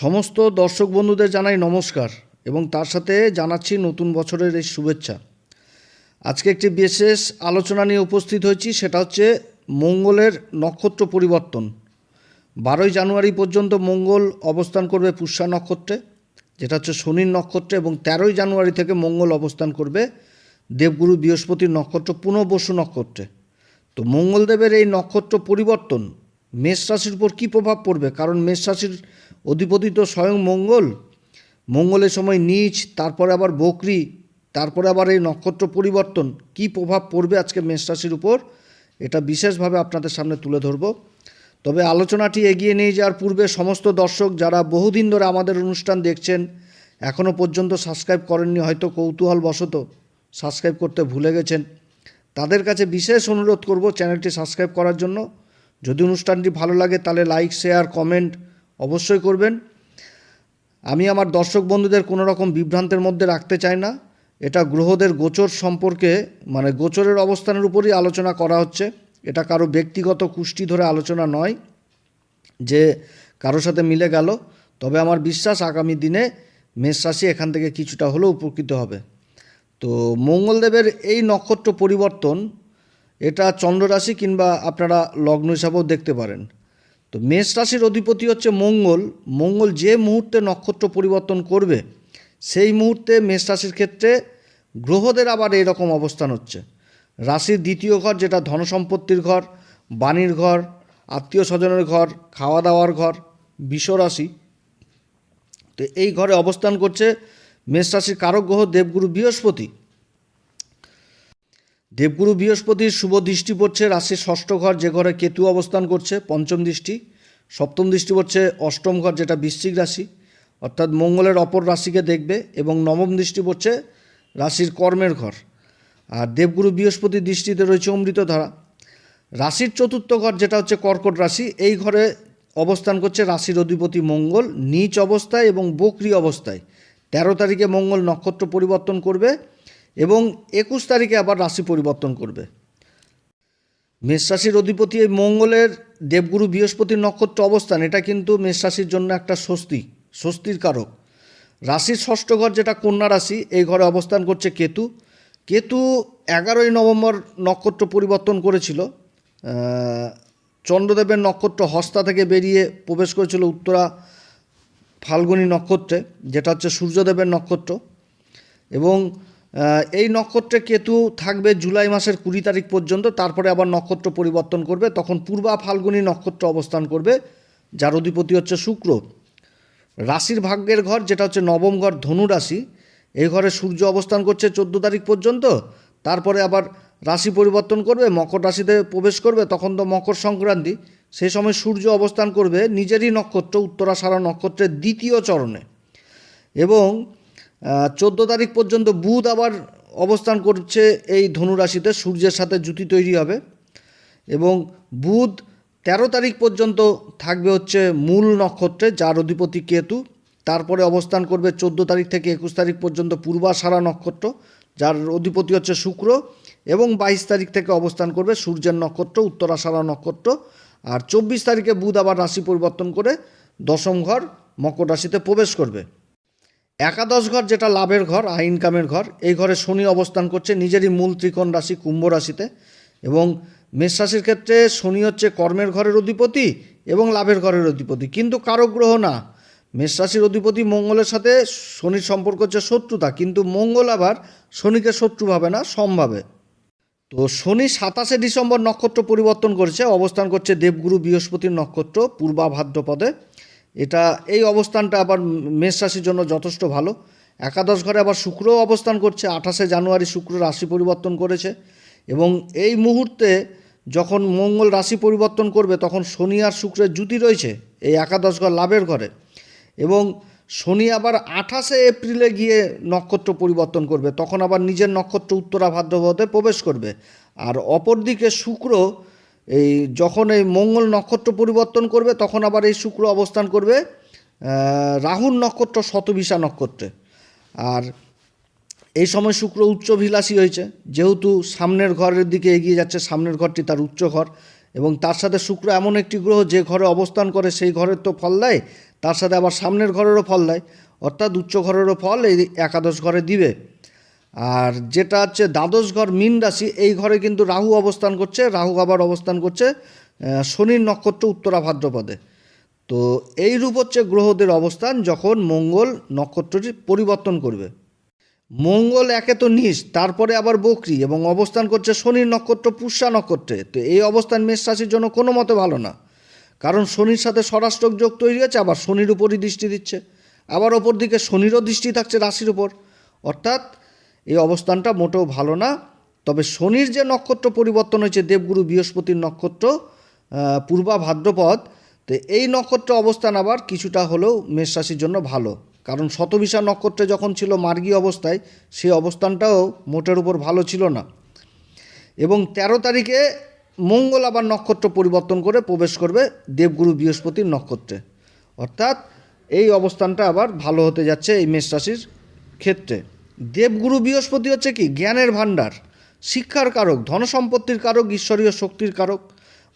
সমস্ত দর্শক বন্ধুদের জানাই নমস্কার এবং তার সাথে জানাচ্ছি নতুন বছরের এই শুভেচ্ছা। আজকে একটি বিশেষ আলোচনা নিয়ে উপস্থিত হয়েছি, সেটা হচ্ছে মঙ্গলের নক্ষত্র পরিবর্তন। বারোই জানুয়ারি পর্যন্ত মঙ্গল অবস্থান করবে পুষ্যা নক্ষত্রে, যেটা হচ্ছে শনির নক্ষত্রে, এবং তেরোই জানুয়ারি থেকে মঙ্গল অবস্থান করবে দেবগুরু বৃহস্পতির নক্ষত্র পুনঃবসু নক্ষত্রে। তো মঙ্গলদেবের এই নক্ষত্র পরিবর্তন মেষ রাশির উপর কী প্রভাব পড়বে? কারণ মেষ রাশির অধিপতি তো স্বয়ং মঙ্গল। মঙ্গলের সময় নিচ, তারপরে আবার বকরি, তারপরে আবার এই নক্ষত্র পরিবর্তন। কী প্রভাব পড়বে আজকে মেষ রাশির উপর? এটা বিশেষভাবে আপনাদের সামনে তুলে ধরব। তবে আলোচনাটি এগিয়ে নিয়ে যাওয়ার পূর্বে সমস্ত দর্শক যারা বহুদিন ধরে আমাদের অনুষ্ঠান দেখছেন এখনও পর্যন্ত সাবস্ক্রাইব করেননি, হয়তো কৌতূহলবশত সাবস্ক্রাইব করতে ভুলে গেছেন, তাদের কাছে বিশেষ অনুরোধ করব চ্যানেলটি সাবস্ক্রাইব করার জন্য। যদি অনুষ্ঠানটি ভালো লাগে তাহলে লাইক, শেয়ার, কমেন্ট অবশ্যই করবেন। আমি আমার দর্শক বন্ধুদের কোনো রকম বিভ্রান্তের মধ্যে রাখতে চাই না। এটা গ্রহদের গোচর সম্পর্কে মানে গোচরের অবস্থানের উপরই আলোচনা করা হচ্ছে। এটা কারও ব্যক্তিগত কুষ্টি ধরে আলোচনা নয় যে কারোর সাথে মিলে গেল। তবে আমার বিশ্বাস আগামী দিনে মেষ রাশি এখান থেকে কিছুটা হলেও উপকৃত হবে। তো মঙ্গলদেবের এই নক্ষত্র পরিবর্তন এটা চন্দ্ররাশি কিংবা আপনারা লগ্ন হিসাবেও দেখতে পারেন। তো মেষ রাশির অধিপতি হচ্ছে মঙ্গল। মঙ্গল যে মুহূর্তে নক্ষত্র পরিবর্তন করবে, সেই মুহূর্তে মেষ রাশির ক্ষেত্রে গ্রহদের আবার এরকম অবস্থান হচ্ছে। রাশির দ্বিতীয় ঘর যেটা ধনসম্পত্তির ঘর, বাণীর ঘর আত্মীয় স্বজনের ঘর খাওয়া দাওয়ার ঘর, বিশ্বরাশি। তো এই ঘরে অবস্থান করছে মেষ রাশির কারক গ্রহ দেবগুরু বৃহস্পতি। দেবগুরু বৃহস্পতির শুভ দৃষ্টি পড়ছে রাশির ষষ্ঠ ঘর, যে ঘরে কেতু অবস্থান করছে, পঞ্চম দৃষ্টি। সপ্তম দৃষ্টি পড়ছে অষ্টম ঘর, যেটা বৃশ্চিক রাশি। অর্থাৎ মঙ্গলের অপর রাশিকে দেখবে এবং নবম দৃষ্টি পড়ছে রাশির কর্মের ঘর। আর দেবগুরু বৃহস্পতির দৃষ্টিতে রয়েছে অমৃতধারা। রাশির চতুর্থ ঘর, যেটা হচ্ছে কর্কট রাশি, এই ঘরে অবস্থান করছে রাশির অধিপতি মঙ্গল, নিচ অবস্থায় এবং বকরি অবস্থায়। তেরো তারিখে মঙ্গল নক্ষত্র পরিবর্তন করবে। এবং একুশ তারিখে আবার রাশি পরিবর্তন করবে। মেষ রাশির অধিপতি এই মঙ্গলের দেবগুরু বৃহস্পতির নক্ষত্র অবস্থান, এটা কিন্তু মেষ রাশির জন্য একটা স্বস্তি, স্বস্তির কারক। রাশির ষষ্ঠ ঘর যেটা কন্যা রাশি, এই ঘরে অবস্থান করছে কেতু। কেতু এগারোই নভেম্বর নক্ষত্র পরিবর্তন করেছিল। চন্দ্রদেবের নক্ষত্র হস্তা থেকে বেরিয়ে প্রবেশ করেছিল উত্তরা ফাল্গুনী নক্ষত্রে, যেটা হচ্ছে সূর্যদেবের নক্ষত্র। এবং এই নক্ষত্রে কেতু থাকবে জুলাই মাসের কুড়ি তারিখ পর্যন্ত, তারপরে আবার নক্ষত্র পরিবর্তন করবে, তখন পূর্বা ফাল্গুনী নক্ষত্র অবস্থান করবে, যার অধিপতি হচ্ছে শুক্র। রাশির ভাগ্যের ঘর, যেটা হচ্ছে নবম ঘর ধনু রাশি এই ঘরে সূর্য অবস্থান করছে চোদ্দ তারিখ পর্যন্ত, তারপরে আবার রাশি পরিবর্তন করবে, মকর রাশিতে প্রবেশ করবে, তখন তো মকর সংক্রান্তি, সেই সময় সূর্য অবস্থান করবে নিজেরই নক্ষত্র, উত্তরাষাঢ়া নক্ষত্রের দ্বিতীয় চরণে। এবং চোদ্দ তারিখ পর্যন্ত বুধ আবার অবস্থান করছে এই ধনুরাশিতে সূর্যের সাথে জুতি তৈরি হবে। এবং বুধ তেরো তারিখ পর্যন্ত থাকবে হচ্ছে মূল নক্ষত্রে, যার অধিপতি কেতু। তারপরে অবস্থান করবে চোদ্দ তারিখ থেকে একুশ তারিখ পর্যন্ত পূর্বাষাঢ়া নক্ষত্র, যার অধিপতি হচ্ছে শুক্র। এবং বাইশ তারিখ থেকে অবস্থান করবে সূর্যের নক্ষত্র উত্তরাষাঢ়া নক্ষত্র। আর চব্বিশ তারিখে বুধ আবার রাশি পরিবর্তন করে দশম ঘর মকর রাশিতে প্রবেশ করবে। একাদশ ঘর যেটা লাভের ঘর, আয় ইনকামের ঘর, এই ঘরে শনি অবস্থান করছে, নিজেরই মূল ত্রিকোণ রাশি, কুম্ভ রাশিতে। এবং মেষ রাশির ক্ষেত্রে শনি হচ্ছে কর্মের ঘরের অধিপতি এবং লাভের ঘরের অধিপতি। কিন্তু কারও গ্রহ না। মেষ রাশির অধিপতি মঙ্গলের সাথে শনির সম্পর্ক হচ্ছে শত্রুতা। কিন্তু মঙ্গল আবার শনিকে শত্রু ভাবে না সমভাবে তো শনি সাতাশে ডিসেম্বর নক্ষত্র পরিবর্তন করেছে, অবস্থান করছে দেবগুরু বৃহস্পতির নক্ষত্র পূর্বা ভাদ্রপদে এটা, এই অবস্থানটা আবার মেষ রাশির জন্য যথেষ্ট ভালো। একাদশ ঘরে আবার শুক্রও অবস্থান করছে, আঠাশে জানুয়ারি শুক্র রাশি পরিবর্তন করেছে এবং এই মুহূর্তে যখন মঙ্গল রাশি পরিবর্তন করবে, তখন শনি আর শুক্রের জুতি রয়েছে এই একাদশ ঘর লাভের ঘরে এবং শনি আবার আঠাশে এপ্রিলে গিয়ে নক্ষত্র পরিবর্তন করবে, তখন আবার নিজের নক্ষত্র উত্তরা ভাদ্রপদে প্রবেশ করবে। আর অপরদিকে শুক্র এই যখন এই মঙ্গল নক্ষত্র পরিবর্তন করবে, তখন আবার এই শুক্র অবস্থান করবে রাহুর নক্ষত্র শতভিসা নক্ষত্রে। আর এই সময় শুক্র উচ্চভিলাষী হয়েছে, যেহেতু সামনের ঘরের দিকে এগিয়ে যাচ্ছে, সামনের ঘরটি তার উচ্চ ঘর, এবং তার সাথে শুক্র এমন একটি গ্রহ যে ঘরে অবস্থান করে, সেই ঘরের তো ফল দেয়, তার সাথে আবার সামনের ঘরেরও ফল দেয়, অর্থাৎ উচ্চ ঘরেরও ফল এই একাদশ ঘরে দিবে। আর যেটা হচ্ছে দ্বাদশ ঘর মীন রাশি, এই ঘরে কিন্তু রাহু অবস্থান করছে, রাহু আবার অবস্থান করছে শনির নক্ষত্র উত্তরা ভাদ্রপদে। তো এই রূপ হচ্ছে গ্রহদের অবস্থান যখন মঙ্গল নক্ষত্রটি পরিবর্তন করবে। মঙ্গল একে তো নিজ, তারপরে আবার বকরি এবং অবস্থান করছে শনির নক্ষত্র পুষ্যা নক্ষত্রে। তো এই অবস্থান মেষ রাশির জন্য কোনো মতে ভালো না। কারণ শনির সাথে স্বরাষ্ট্রক যোগ তৈরি হয়েছে, আবার শনির উপরই দৃষ্টি দিচ্ছে। আবার ওপর দিকে শনিরও দৃষ্টি থাকছে রাশির উপর। অর্থাৎ এই অবস্থানটা মোটেও ভালো না। তবে শনির যে নক্ষত্র পরিবর্তন হয়েছে, দেবগুরু বৃহস্পতির নক্ষত্র পূর্বা ভাদ্রপদ, তো এই নক্ষত্র অবস্থান আবার কিছুটা হলেও মেষ রাশির জন্য ভালো। কারণ শতবিশা নক্ষত্রে যখন ছিল মার্গী অবস্থায়, সেই অবস্থানটাও মোটের উপর ভালো ছিল না। এবং তেরো তারিখে মঙ্গল আবার নক্ষত্র পরিবর্তন করে প্রবেশ করবে দেবগুরু বৃহস্পতির নক্ষত্রে। অর্থাৎ এই অবস্থানটা আবার ভালো হতে যাচ্ছে এই মেষ রাশির ক্ষেত্রে। দেবগুরু বৃহস্পতি হচ্ছে কি? জ্ঞানের ভাণ্ডার, শিক্ষার কারক, ধনসম্পত্তির কারক, ঈশ্বরীয় শক্তির কারক,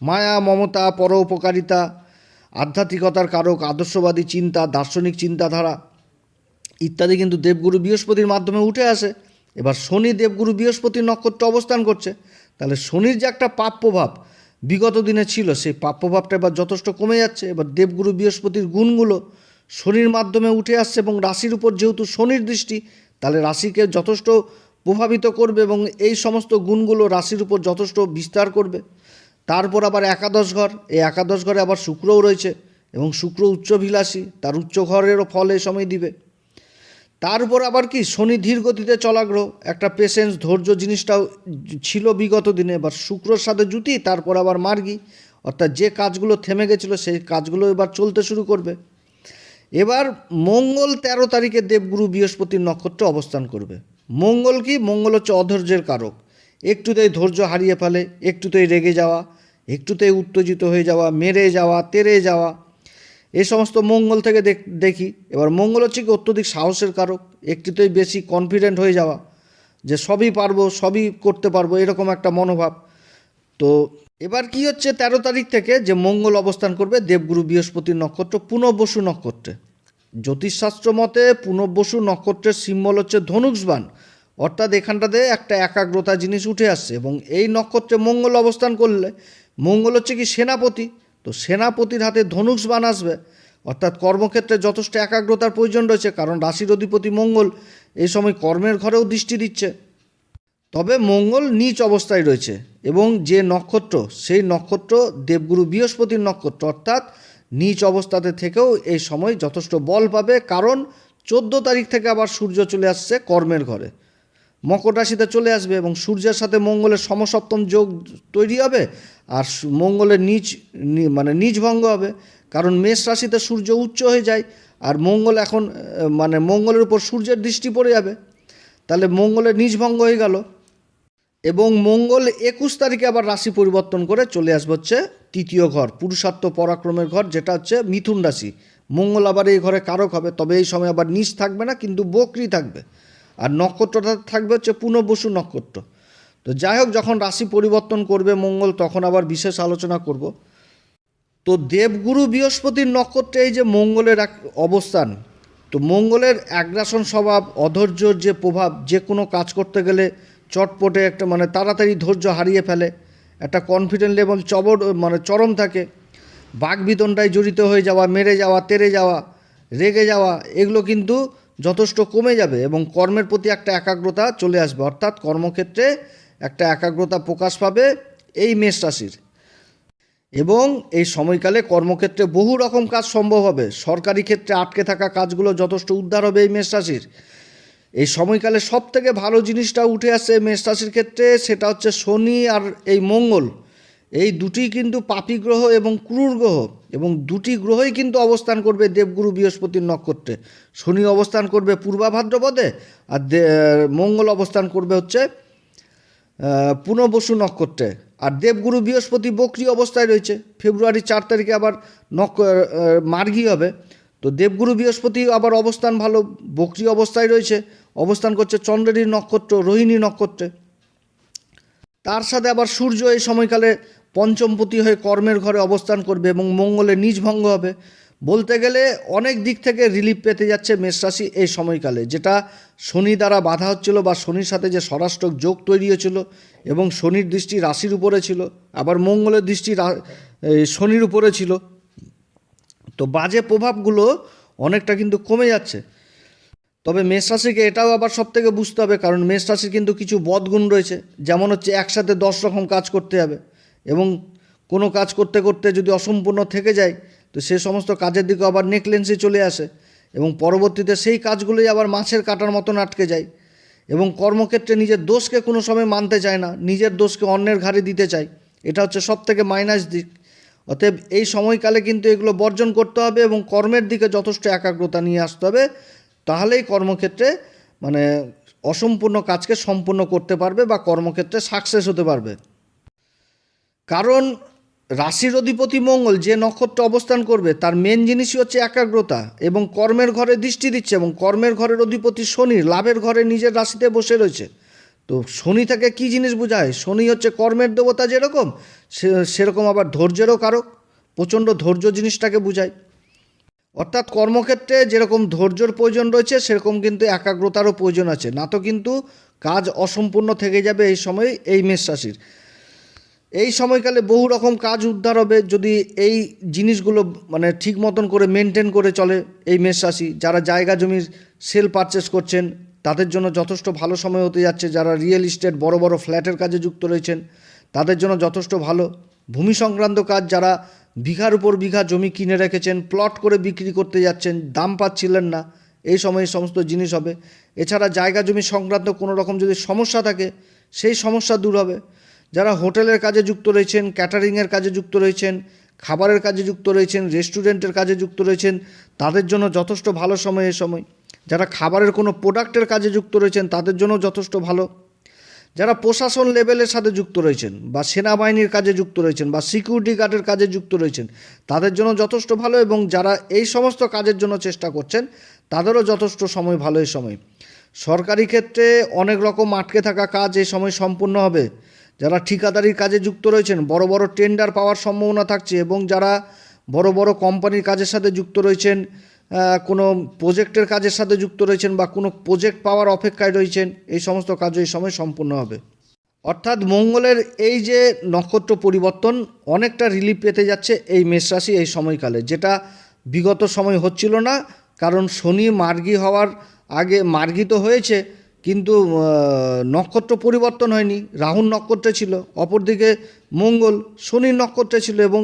মায়া, মমতা পরোপকারিতা আধ্যাত্মিকতার কারক, আদর্শবাদী চিন্তা, দার্শনিক চিন্তাধারা ইত্যাদি কিন্তু দেবগুরু বৃহস্পতির মাধ্যমে উঠে আসে। এবার শনি দেবগুরু বৃহস্পতির নক্ষত্র অবস্থান করছে। তাহলে শনির যে একটা পাপ প্রভাব বিগত দিনে ছিল, সেই পাপ প্রভাবটা এবার যথেষ্ট কমে যাচ্ছে। এবার দেবগুরু বৃহস্পতির গুণগুলো শনির মাধ্যমে উঠে আসছে এবং রাশির উপর যেহেতু শনির দৃষ্টি তাহলে রাশিকে যথেষ্ট প্রভাবিত করবে এবং এই সমস্ত গুণগুলো রাশির উপর যথেষ্ট বিস্তার করবে। তারপর আবার একাদশ ঘর, এই একাদশ ঘরে আবার শুক্রও রয়েছে এবং শুক্র উচ্চভিলাষী, তার উচ্চ ঘরেরও ফল এই সময় দিবে। তার উপর আবার কি? শনি ধীর গতিতে চলাগ্রহ একটা পেশেন্স ধৈর্য জিনিসটাও ছিল বিগত দিনে। এবার শুক্রর সাথে জুতি তারপর আবার মার্গি। অর্থাৎ যে কাজগুলো থেমে গেছিল, সেই কাজগুলো এবার চলতে শুরু করবে। এবার মঙ্গল তেরো তারিখে দেবগুরু বৃহস্পতির নক্ষত্রে অবস্থান করবে। মঙ্গল কি? মঙ্গল হচ্ছে অধৈর্যের কারক। একটুতেই ধৈর্য হারিয়ে ফেলে, একটুতেই রেগে যাওয়া, একটুতেই উত্তেজিত হয়ে যাওয়া, মেরে যাওয়া, তেরে যাওয়া। এ সমস্ত মঙ্গল থেকে দেখি এবার মঙ্গল হচ্ছে কি? অত্যধিক সাহসের কারক। একটুতেই বেশি কনফিডেন্ট হয়ে যাওয়া। যে সবই পারব, সবই করতে পারব, এরকম একটা মনোভাব। তো এবার কি হচ্ছে তেরো তারিখ থেকে যে মঙ্গল অবস্থান করবে দেবগুরু বৃহস্পতির নক্ষত্র পুনর্বসু নক্ষত্রে। জ্যোতিষশাস্ত্র মতে পুনর্বসু নক্ষত্রের সিম্বল হচ্ছে ধনুষবান অর্থাৎ এখানটাতে একটা একাগ্রতা জিনিস উঠে আসছে এবং এই নক্ষত্রে মঙ্গল অবস্থান করলে মঙ্গল হচ্ছে কি সেনাপতি। তো সেনাপতির হাতে ধনুষবান আসবে। অর্থাৎ কর্মক্ষেত্রে যথেষ্ট একাগ্রতার প্রয়োজন রয়েছে কারণ রাশির অধিপতি মঙ্গল এই সময় কর্মের ঘরেও দৃষ্টি দিচ্ছে। তবে মঙ্গল নিচ অবস্থায় রয়েছে। এবং যে নক্ষত্র, সেই নক্ষত্র দেবগুরু বৃহস্পতির নক্ষত্র, অর্থাৎ নিচ অবস্থাতে থেকেও এই সময় যথেষ্ট বল পাবে, কারণ চোদ্দ তারিখ থেকে আবার সূর্য চলে আসছে কর্মের ঘরে। মকর রাশিতে চলে আসবে এবং সূর্যের সাথে মঙ্গলের সমসপ্তম যোগ তৈরি হবে, আর মঙ্গলের নিচ মানে নিচ ভঙ্গ হবে, কারণ মেষ রাশিতে সূর্য উচ্চ হয়ে যায়, আর মঙ্গল এখন মানে মঙ্গলের উপর সূর্যের দৃষ্টি পড়ে যাবে। তাহলে মঙ্গলের নিচ ভঙ্গ হয়ে গেল। এবং মঙ্গল একুশ তারিখে আবার রাশি পরিবর্তন করে চলে আসবে হচ্ছে তৃতীয় ঘর, পুরুষার্থ পরাক্রমের ঘর, যেটা হচ্ছে মিথুন রাশি। মঙ্গল আবার এই ঘরে কারক হবে, তবে এই সময় আবার নিচ থাকবে না, কিন্তু বকরি থাকবে। আর নক্ষত্রটা থাকবে হচ্ছে পুনর্বসু নক্ষত্র। তো যাই হোক, যখন রাশি পরিবর্তন করবে মঙ্গল, তখন আবার বিশেষ আলোচনা করব। তো দেবগুরু বৃহস্পতির নক্ষত্রে এই যে মঙ্গলের এক অবস্থান, তো মঙ্গলের আগ্রাসন স্বভাব, অধৈর্যর যে প্রভাব, যে কোনো কাজ করতে গেলে চটপটে একটা মানে তাড়াতাড়ি ধৈর্য হারিয়ে ফেলে। একটা কনফিডেন্ট লেভেল চবর মানে চরম থাকে। বাঘ বাঘবিতনটায় জড়িত হয়ে যাওয়া, মেরে যাওয়া, তেরে যাওয়া, রেগে যাওয়া, এগুলো কিন্তু যথেষ্ট কমে যাবে এবং কর্মের প্রতি একটা একাগ্রতা চলে আসবে। অর্থাৎ কর্মক্ষেত্রে একটা একাগ্রতা প্রকাশ পাবে এই মেষ রাশির। এবং এই সময়কালে কর্মক্ষেত্রে বহু রকম কাজ সম্ভব হবে। সরকারি ক্ষেত্রে আটকে থাকা কাজগুলো যথেষ্ট উদ্ধার হবে এই মেষ রাশির। এই সময়কালে সব থেকে ভালো জিনিসটা উঠে আসে মেষ রাশির ক্ষেত্রে সেটা হচ্ছে শনি আর এই মঙ্গল। এই দুটি কিন্তু পাপী গ্রহ এবং ক্রূর গ্রহ এবং দুটি গ্রহই কিন্তু অবস্থান করবে দেবগুরু বৃহস্পতির নক্ষত্রে। শনি অবস্থান করবে পূর্বাভাদ্রপদে আর মঙ্গল অবস্থান করবে হচ্ছে আহ, পুনর্বসু নক্ষত্রে। আর দেবগুরু বৃহস্পতি বক্রি অবস্থায় রয়েছে। ফেব্রুয়ারি চার তারিখে আবার নক মার্গী হবে। তো দেবগুরু বৃহস্পতি আবার অবস্থান ভালো, বক্রি অবস্থায় রয়েছে। অবস্থান করছে চন্দ্রেরই নক্ষত্র, রোহিণী নক্ষত্রে। তার সাথে আবার সূর্য এই সময়কালে পঞ্চমপতি হয়ে কর্মের ঘরে অবস্থান করবে এবং মঙ্গলে নিজ ভঙ্গ হবে। বলতে গেলে অনেক দিক থেকে রিলিফ পেতে যাচ্ছে মেষ রাশি এই সময়কালে, যেটা শনি দ্বারা বাধা হচ্ছিল বা শনির সাথে যে স্বরাষ্ট্রক যোগ তৈরি হয়েছিল এবং শনির দৃষ্টি রাশির উপরে ছিল, আবার মঙ্গলের দৃষ্টি শনির উপরে ছিল। তো বাজে প্রভাবগুলো অনেকটা কিন্তু কমে যাচ্ছে। তবে মেষ রাশিকে এটাও আবার সব থেকে বুঝতে হবে, কারণ মেষ রাশির কিন্তু কিছু বদগুণ রয়েছে, যেমন হচ্ছে একসাথে দশ রকম কাজ করতে হবে এবং কোনো কাজ করতে করতে যদি অসম্পূর্ণ থেকে যায়, তো সে সমস্ত কাজের দিকে আবার নেকলেন্সে চলে আসে এবং পরবর্তীতে সেই কাজগুলোই আবার মাছের কাটার মতন আটকে যায় এবং কর্মক্ষেত্রে নিজের দোষকে কোনো সময় মানতে চায় না, নিজের দোষকে অন্যের ঘাড়ে দিতে চায়। এটা হচ্ছে সব থেকে মাইনাস দিক। অতএব এই সময়কালে কিন্তু এগুলো বর্জন করতে হবে এবং কর্মের দিকে যথেষ্ট একাগ্রতা নিয়ে আসতে হবে। তাহলেই কর্মক্ষেত্রে মানে অসম্পূর্ণ কাজকে সম্পূর্ণ করতে পারবে বা কর্মক্ষেত্রে সাকসেস হতে পারবে। কারণ রাশির অধিপতি মঙ্গল যে নক্ষত্র অবস্থান করবে, তার মেন জিনিসই হচ্ছে একাগ্রতা এবং কর্মের ঘরে দৃষ্টি দিচ্ছে এবং কর্মের ঘরের অধিপতি শনি লাভের ঘরে নিজের রাশিতে বসে রয়েছে। তো শনি থেকে কি জিনিস বোঝায়? শনি হচ্ছে কর্মের দেবতা যেরকম সেরকম আবার ধৈর্যেরও কারক, প্রচণ্ড ধৈর্য জিনিসটাকে বোঝায়। অর্থাৎ কর্মক্ষেত্রে যেরকম ধৈর্যর প্রয়োজন রয়েছে, সেরকম কিন্তু একাগ্রতারও প্রয়োজন আছে। না তো কিন্তু কাজ অসম্পূর্ণ থেকে যাবে এই সময় এই মেষ রাশির। এই সময়কালে বহু রকম কাজ উদ্ধার হবে, যদি এই জিনিসগুলো মানে ঠিক মতন করে মেনটেন করে চলে এই মেষ রাশি। যারা জায়গা জমির সেল পারচেস করছেন তাদের জন্য যথেষ্ট ভালো সময় হতে যাচ্ছে যারা রিয়েল ইস্টেট বড় বড় ফ্ল্যাটের কাজে যুক্ত রয়েছেন। তাদের জন্য যথেষ্ট ভালো। ভূমি সংক্রান্ত কাজ যারা বিঘার উপর বিঘা জমি কিনে রেখেছেন প্লট করে বিক্রি করতে যাচ্ছেন, দাম পাচ্ছিলেন না, এই সময় সমস্ত জিনিস হবে। এছাড়া জায়গা জমি সংক্রান্ত কোনো রকম যদি সমস্যা থাকে, সেই সমস্যা দূর হবে। যারা হোটেলের কাজে যুক্ত রয়েছেন ক্যাটারিংয়ের কাজে যুক্ত রয়েছেন, খাবারের কাজে যুক্ত রয়েছেন রেস্টুরেন্টের কাজে যুক্ত রয়েছেন, তাদের জন্য যথেষ্ট ভালো সময় এ সময়। যারা খাবারের কোনো প্রোডাক্টের কাজে যুক্ত রয়েছেন, তাদের জন্য যথেষ্ট ভালো। যারা প্রশাসন লেভেলের সাথে যুক্ত রয়েছেন বা সেনাবাহিনীর কাজে যুক্ত রয়েছেন বা সিকিউরিটি গার্ডের কাজে যুক্ত রয়েছেন, তাদের জন্য যথেষ্ট ভালো এবং যারা এই সমস্ত কাজের জন্য চেষ্টা করছেন, তাদেরও যথেষ্ট সময় ভালো এই সময়। সরকারি ক্ষেত্রে অনেক রকম আটকে থাকা কাজ এই সময় সম্পূর্ণ হবে। যারা ঠিকাদারির কাজে যুক্ত রয়েছেন, বড় বড় টেন্ডার পাওয়ার সম্ভাবনা থাকছে এবং যারা বড় বড় কোম্পানির কাজের সাথে যুক্ত রয়েছেন কোনো প্রজেক্টের কাজের সাথে যুক্ত রয়েছেন বা কোনো প্রজেক্ট পাওয়ার অপেক্ষায় রয়েছেন, এই সমস্ত কাজ এই সময় সম্পূর্ণ হবে। অর্থাৎ মঙ্গলের এই যে নক্ষত্র পরিবর্তন অনেকটা রিলিফ পেতে যাচ্ছে এই মেষ রাশি এই সময়কালে, যেটা বিগত সময় হচ্ছিল না, কারণ শনি মার্গী হওয়ার আগে মার্গী তো হয়েছে, কিন্তু নক্ষত্র পরিবর্তন হয়নি, রাহুর নক্ষত্রে ছিল, অপরদিকে মঙ্গল শনির নক্ষত্রে ছিল এবং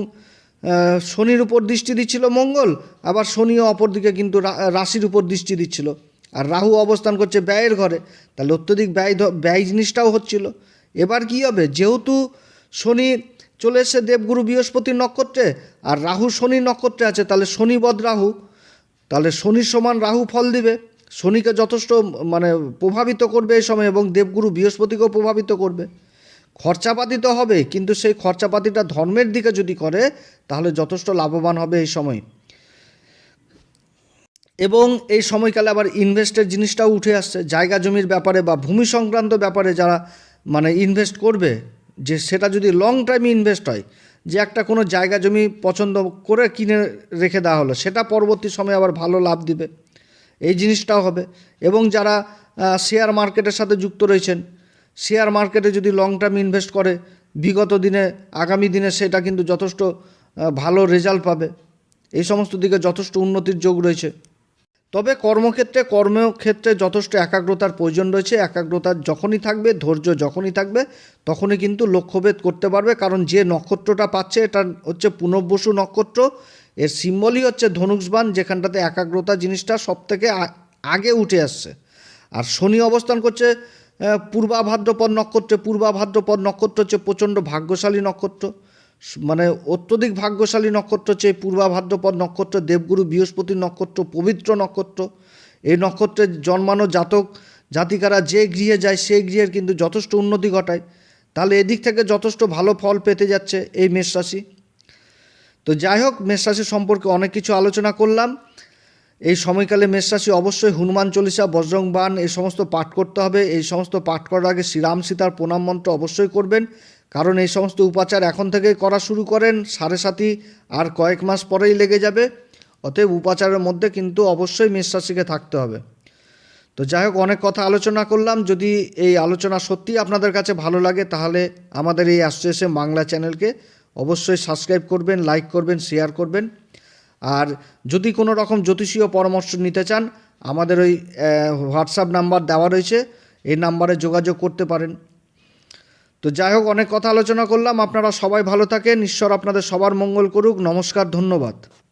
শনির উপর দৃষ্টি দিচ্ছিল মঙ্গল, আবার শনিও অপরদিকে কিন্তু রাশির উপর দৃষ্টি দিচ্ছিল। আর রাহু অবস্থান করছে ব্যয়ের ঘরে। তাহলে অত্যধিক ব্যয় ব্যয় জিনিসটাও হচ্ছিল। এবার কি হবে? যেহেতু শনি চলে এসছে দেবগুরু বৃহস্পতির নক্ষত্রে, আর রাহু শনি নক্ষত্রে আছে, তাহলে শনিবদ রাহু। তাহলে শনির সমান রাহু ফল দিবে। শনিকে যথেষ্ট মানে প্রভাবিত করবে এই সময় এবং দেবগুরু বৃহস্পতিকেও প্রভাবিত করবে। খরচাপাতি তো হবে, কিন্তু সেই খরচাপাতিটা ধর্মের দিকে যদি করে, তাহলে যথেষ্ট লাভবান হবে এই সময়। এবং এই সময়কালে আবার ইনভেস্টের জিনিসটাও উঠে আসছে, জায়গা জমির ব্যাপারে বা ভূমি সংক্রান্ত ব্যাপারে যারা মানে ইনভেস্ট করবে, যে সেটা যদি লং টাইম ইনভেস্ট হয়, যে একটা কোনো জায়গা জমি পছন্দ করে কিনে রেখে দেওয়া হলো, সেটা পরবর্তী সময়ে আবার ভালো লাভ দিবে। এই জিনিসটাও হবে। এবং যারা শেয়ার মার্কেটের সাথে যুক্ত রয়েছেন শেয়ার মার্কেটে যদি লং টার্ম ইনভেস্ট করে, বিগত দিনে, আগামী দিনে সেটা কিন্তু যথেষ্ট ভালো রেজাল্ট পাবে। এই সমস্ত দিকে যথেষ্ট উন্নতির যোগ রয়েছে। তবে কর্মক্ষেত্রে কর্মক্ষেত্রে যথেষ্ট একাগ্রতার প্রয়োজন রয়েছে। একাগ্রতা যখনই থাকবে, ধৈর্য যখনই থাকবে, তখনই কিন্তু লক্ষ্যভেদ করতে পারবে। কারণ যে নক্ষত্রটা পাচ্ছে, এটা হচ্ছে পুনর্বসু নক্ষত্র। এর সিম্বলই হচ্ছে ধনুষবান যেখানটাতে একাগ্রতা জিনিসটা সব থেকে আগে উঠে আসছে। আর শনি অবস্থান করছে আহ, পূর্বা নক্ষত্রে পূর্বা ভাদ্রপদ নক্ষত্র হচ্ছে প্রচণ্ড ভাগ্যশালী নক্ষত্র। মানে অত্যধিক ভাগ্যশালী নক্ষত্র হচ্ছে এই পূর্বা ভাদ্রপদ নক্ষত্র দেবগুরু বৃহস্পতির নক্ষত্র পবিত্র নক্ষত্র। এই নক্ষত্রে জন্মানো জাতক জাতিকারা যে গৃহে যায় সেই গৃহের কিন্তু যথেষ্ট উন্নতি ঘটায়। তাহলে এদিক থেকে যথেষ্ট ভালো ফল পেতে যাচ্ছে এই মেষ রাশি। তো যাই হোক মেষ রাশি সম্পর্কে অনেক কিছু আলোচনা করলাম। এই সময়কালে মেষরাশি অবশ্যই হনুমান চল্লিশা বজরং বান এই সমস্ত পাঠ করতে হবে। এই সমস্ত পাঠ করার আগে শ্রীরাম সীতার প্রণাম মন্ত্র অবশ্যই করবেন। কারণ এই সমস্ত উপাচার এখন থেকে করা শুরু করেন, সাড়ে সাথী আর কয়েক মাস পরেই লেগে যাবে। অতএব উপাচারের মধ্যে কিন্তু অবশ্যই মেষ রাশিকে থাকতে হবে। তো যাই হোক, অনেক কথা আলোচনা করলাম। যদি এই আলোচনা সত্যি আপনাদের কাছে ভালো লাগে, তাহলে আমাদের এই অ্যাসোসিয়েশন বাংলা চ্যানেলকে অবশ্যই সাবস্ক্রাইব করবেন, লাইক করবেন, শেয়ার করবেন। আর যদি কোনো রকম জ্যোতিষীয় পরামর্শ নিতে চান, আমাদের ওই হোয়াটসঅ্যাপ নাম্বার দেওয়া রয়েছে, এই নাম্বারে যোগাযোগ করতে পারেন। তো যাই হোক, অনেক কথা আলোচনা করলাম। আপনারা সবাই ভালো থাকেন। ঈশ্বর আপনাদের সবার মঙ্গল করুক। নমস্কার, ধন্যবাদ।